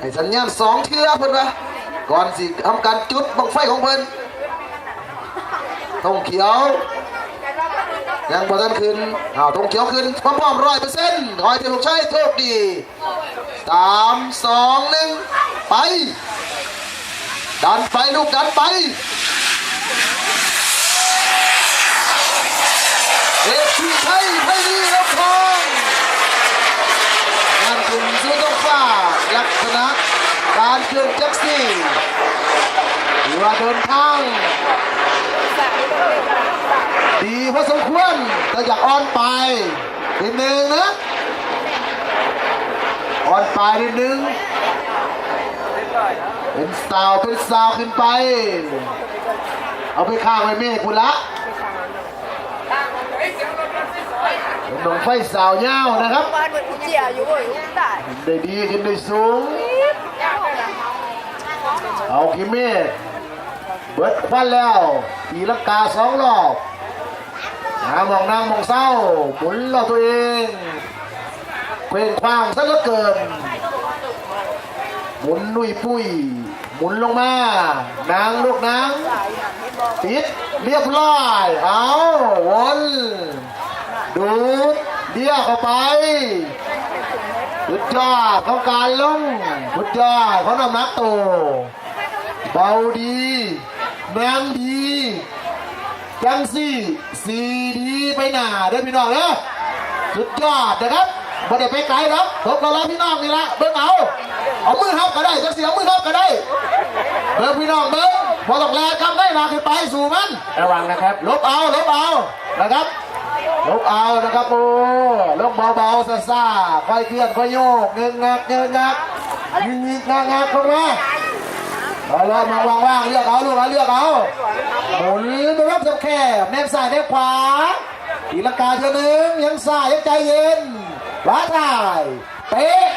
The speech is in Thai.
ให้สัญญาณสองเทือเพิ่นว่าก่อนสิทำการจุดบังไฟของเพิ่นธงเขียวยังบ่ทันขึ้นอ้าวธงเขียวขึ้นพร้อมๆร้อยเปอร์เซ็นต์ขอให้เทลูกชัยโชคดีสามสองหนึ่งไป ดันไปลูกดันไปเอฟซีไทยไทยดีรับทองงานกลุ่มซื้อต้องฟ้าลักษณะการเคลื่อนแจ็คซี่หรือว่าเดินทาง ดีพอสมควรแต่อยากอ่อนไปนิดนึงนะอ่อนไปนิดนึงเป็นสาวเป็นสาวขึ้นไป เอาไปข้างไว้เมฆคุณละเป็น ดงไฟสาวเงาวนะครับ บ้านเหมือนอุเจียอยู่บ่อยู่ได้ขึ้นได้ดีขึ้นได้สูง เอาขี้เมฆเบิดควันแล้วตีลังกาสองรอบหามองนางมองเศร้าหมุนเราตัวเองเพลงควางซะเหลือเกิน หมุนนุยปุ้ย หมุนลงมา นางลูกนางปิดเรียบร้อย เอาวน ดูดเดียวเข้าไปสุดยอดของการลงสุดยอดของน้ำหนักโต เบาดีแนมดีจังสี่สีดีไปหนาเด้อพี่น้องเด้อสุดยอดนะครับบ่ได้ไปไกลหรอกพบเราแล้วพี่น้องนี่ละเบิ่งเอาเอามือทับก็ได้จังสีเอามือทับก็ได้เบิ่งพี่น้องเบิ่ง พอต้องแลกำได้มาขึ้นไปสู่มัน ระวังนะครับ ลบเอาลบเอานะครับ ลบเอานะครับโอ้ลบเบาๆซ่าๆค่อยเคลื่อนค่อยโยกเงินงักเงินงักยิงยิงงักงักเข้ามาเอาละมาวางว่างๆเลือกเอาลูกเอาเลือกเอาหมุนไปรับสับแคบแนบซ้ายแนบขวาตีลังกาเทียวหนึ่งยังซ้ายยังใจเย็นขวาถ่ายเป๊ะ